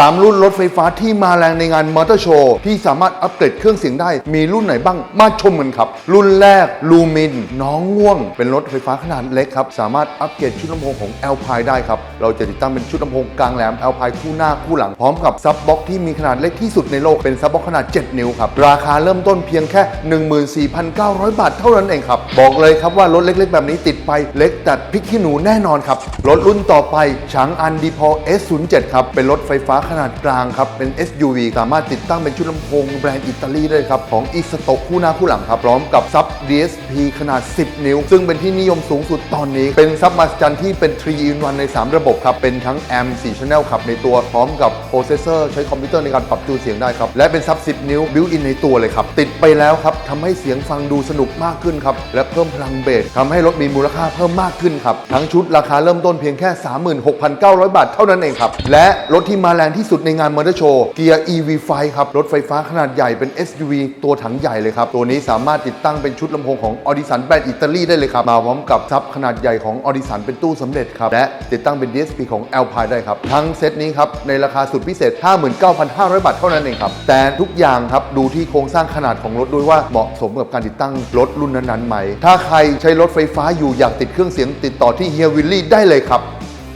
3 รุ่นรถไฟฟ้าที่มาแรงในงานมอเตอร์โชว์ที่สามารถอัปเกรดเครื่องเสียงได้ มีรุ่นไหนบ้างมาชมกันครับ รุ่นแรกลูมินน้องง่วง เป็นรถไฟฟ้าขนาดเล็กครับ สามารถอัปเกรดชุดลำโพงของ l p i ได้ครับ เราจะติดตั้งเป็นชุดลำโพงกลางแหลม l p i คู่หน้าคู่หลังพร้อมกับซับบ็อกที่มีขนาดเล็กที่สุดในโลกเป็นซับบ็อกขนาด 7 นิ้วครับราคาเริ่มต้นเพียงแค่ 14,900 บาทเท่านั้นเองครับบอกเลยครับว่ารถเล็ก ๆ แบบนี้ติดไปเล็กแตัดพริกขี้หนูแน่นอนครับรถรุ่นต่อไปฉางอันดีพอ S07 ครับเป็นรถไฟฟ้าขขนาดกลางครับ เป็น SUV สามารถติดตั้งเป็นชุดลำโพงแบรนด์อิตาลีได้ครับ ของอีสโตคู่หน้าคู่หลังครับ พร้อมกับซับ DSP ขนาด 10 นิ้ว ซึ่งเป็นที่นิยมสูงสุดตอนนี้ เป็นซับมาสจันที่เป็น 3 in 1ใน 3 ระบบครับ เป็นทั้งแอม4 Channel ขับในตัว พร้อมกับโปรเซสเซอร์ใช้คอมพิวเตอร์ในการปรับจูนเสียงได้ครับ และเป็นซับ 10 นิ้วบิวอินในตัวเลยครับ ติดไปแล้วครับทำให้เสียงฟังดูสนุกมากขึ้นครับ และเพิ่มพลังเบสทำให้รถมีมูลค่าเพิ่มมากขึ้นครับ ทั้งชุดราคาเริ่มต้นเพียงแค่ 36,900 บาทเท่านั้นเองครับ และรถที่มาแรงที่สุดในงานมอเตอร์โชว์เกียร์ EV5 ครับ รถไฟฟ้าขนาดใหญ่เป็น SUV ตัวถังใหญ่เลยครับ ตัวนี้สามารถติดตั้งเป็นชุดลำโพงของออดิสันแบรนด์อิตาลีได้เลยครับ มาพร้อมกับซับขนาดใหญ่ของออดิสันเป็นตู้สำเร็จครับ และติดตั้งเป็น DSP ของ Alpine ได้ครับ ทั้งเซตนี้ครับ ในราคาสุดพิเศษ 59,500 บาทเท่านั้นเองครับแต่ทุกอย่างครับดูที่โครงสร้างขนาดของรถด้วยว่าเหมาะสมกับการติดตั้งรถรุ่นนั้นๆไหมถ้าใครใช้รถไฟฟ้าอยู่อยากติดเครื่องเสียงติดต่อที่เฮียวิลลี่ได้เลยครับ